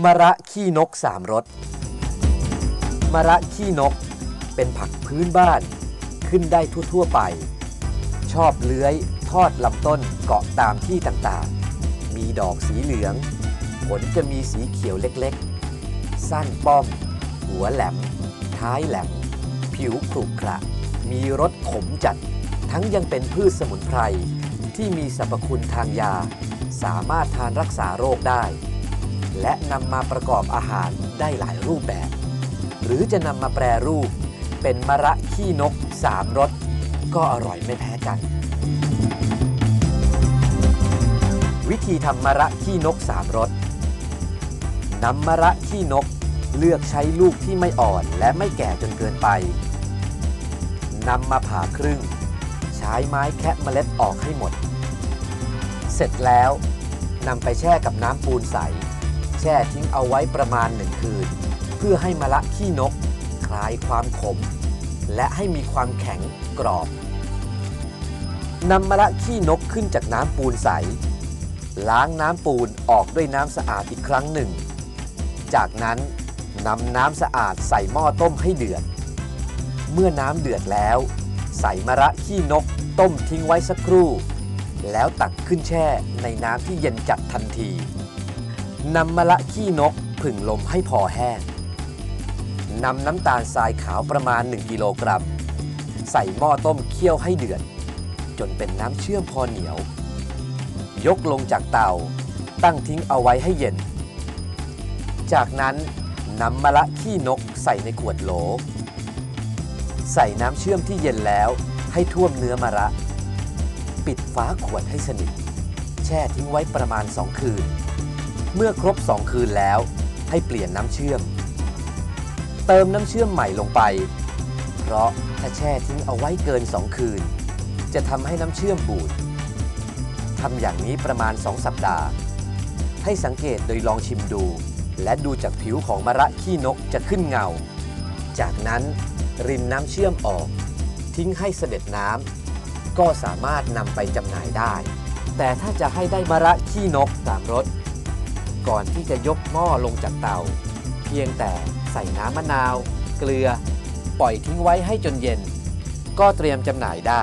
มะระขี้นกสามรสมะระขี้นกเป็นผักพื้นบ้าน ขึ้นได้ทั่ว ๆ ไป ชอบเลื้อยทอดลำต้นเกาะตามที่ต่างๆ มีดอกสีเหลือง ผลจะมีสีเขียวเล็กๆ สั้นป้อม หัวแหลม ท้ายแหลม ผิวขรุขระ มีรสขมจัด ทั้งยังเป็นพืชสมุนไพรที่มีสรรพคุณทางยา สามารถทานรักษาโรคได้ และนำมาประกอบอาหารได้หลายรูปแบบ หรือจะนำมาแปรรูป เป็นมะระขี้นกสามรสก็อร่อยไม่แพ้กัน วิธีทำมะระขี้นกสามรสนำมะระขี้นกเลือกใช้ลูกที่ไม่อ่อนและไม่แก่จนเกินไปนำมาผ่าครึ่ง ใช้ไม้แคะเมล็ดออกให้หมด เสร็จแล้วนำไปแช่กับน้ำปูนใส แช่ทิ้งเอาไว้ประมาณหนึ่งคืน เพื่อให้มะระขี้นก คลายความขม และให้มีความแข็งกรอบนำมะระขี้นกขึ้นจากน้ำปูนใส ล้างน้ำปูนออกด้วยน้ำสะอาดอีกครั้งหนึ่ง จากนั้นนำน้ำสะอาดใส่หม้อต้มให้เดือด เมื่อน้ำเดือดแล้ว ใส่มะระขี้นกต้มทิ้งไว้สักครู่ แล้วตักขึ้นแช่ในน้ำที่เย็นจัดทันที นำมะระขี้นกผึ่งลมให้พอแห้งนำน้ำตาลทรายขาวประมาณ 1 กิโลกรัม ใส่หม้อต้มเคี่ยวให้เดือด จนเป็นน้ำเชื่อมพอเหนียว ยกลงจากเตา ตั้งทิ้งเอาไว้ให้เย็น จากนั้นนำมะระขี้นกใส่ในขวดโหล ใส่น้ำเชื่อมที่เย็นแล้วให้ท่วมเนื้อมะระ ปิดฝาขวดให้สนิท แช่ทิ้งไว้ประมาณ 2 คืน เมื่อครบ 2 คืนแล้ว ให้เปลี่ยนน้ำเชื่อม เติมน้ำเชื่อมใหม่ลงไป เพราะถ้าแช่ทิ้งเอาไว้เกิน 2 คืน จะทำให้น้ำเชื่อมบูดทำอย่างนี้ประมาณ 2 สัปดาห์ ให้สังเกตโดยลองชิมดู และดูจากผิวของมะระขี้นกจะขึ้นเงา จากนั้นรินน้ำเชื่อมออก ทิ้งให้เสด็จน้ำก็สามารถนำไปจำหน่ายได้ แต่ถ้าจะให้ได้มะระขี้นกตามรส ก่อนที่จะยกหม้อลงจากเตา เพียงแต่ใส่น้ำมะนาว เกลือ ปล่อยทิ้งไว้ให้จนเย็น ก็เตรียมจำหน่ายได้